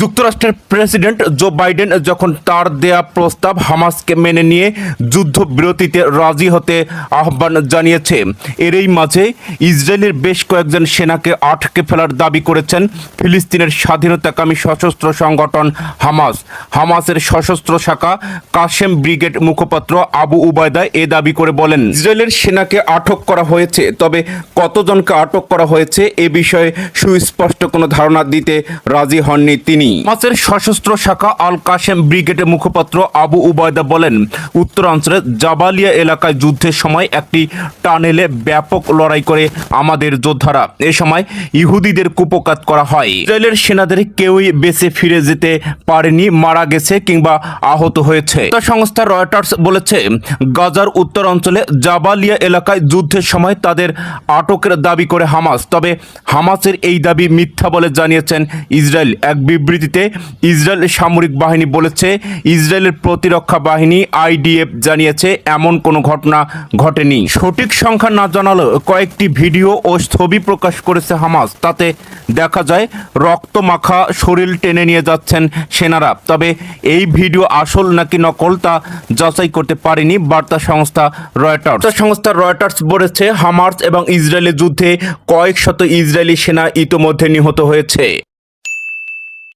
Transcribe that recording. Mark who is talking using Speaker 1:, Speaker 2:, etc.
Speaker 1: যুক্তরাষ্ট্রের president Joe Biden যখন তার দেয়া প্রস্তাব হামাসকে মেনে নিয়ে যুদ্ধবিরতিতে রাজি হতে আহ্বান জানিয়েছে। এরই মাঝে ইসরায়েলের বেশ কয়েকজন সেনাকে আটকে ফেলার দাবি করেছেন ফিলিস্তিনের স্বাধীনতাকামী সশস্ত্র সংগঠন হামাস। হামাসের সশস্ত্র শাখা কাশেম ব্রিগেড মুখপাত্র আবু উবায়দা এ দাবি করে বলেন, ইসরায়েলের সেনাকে আটক করা হয়েছে, তবে কতজনকে আটক করা হয়েছে এ বিষয়ে সুস্পষ্ট কোনো ধারণা দিতে রাজি হননি তিনি। হামাসের সশস্ত্র শাখা আল কাশেম ব্রিগেডের মুখপাত্র আবু উবায়দা বলেন উত্তরাঞ্চলের জাবালিয়া এলাকায় যুদ্ধের সময় একটি টানেলে ব্যাপক লড়াই করে আমাদের যোদ্ধারা। এ সময় ইহুদিদের কুপকাত করা হয়। ইসরায়েলের সেনাদের কেউই বেঁচে ফিরে যেতে পারেনি, মারা গেছে কিংবা আহত হয়েছে। সংস্থা রয়টার্স বলেছে, গাজার উত্তর অঞ্চলে জাবালিয়া এলাকায় যুদ্ধের সময় তাদের আটকের দাবি করে হামাস। তবে হামাসের এই দাবি মিথ্যা বলে জানিয়েছেন ইসরায়েল। এক বিবৃতিতে ইসরায়েল সামরিক বাহিনী বলেছে, ইসরায়েলের প্রতিরক্ষা বাহিনী আইডিএফ জানিয়েছে, এমন কোনো ঘটনা ঘটেনি। সঠিক সংখ্যা না জানালেও কয়েকটি ভিডিও ও ছবি প্রকাশ করেছে হামাস। তাতে দেখা যায় রক্ত মাখা শরীর টেনে নিয়ে যাচ্ছেন সেনারা। তবে এই ভিডিও আসল নাকি নকল তা যাচাই করতে পারেনি বার্তা সংস্থা রয়টার্স। সংস্থা রয়টার্স বলেছে, হামাস এবং ইসরায়েলের যুদ্ধে কয়েক শত ইসরায়েলি সেনা ইতোমধ্যে নিহত হয়েছে।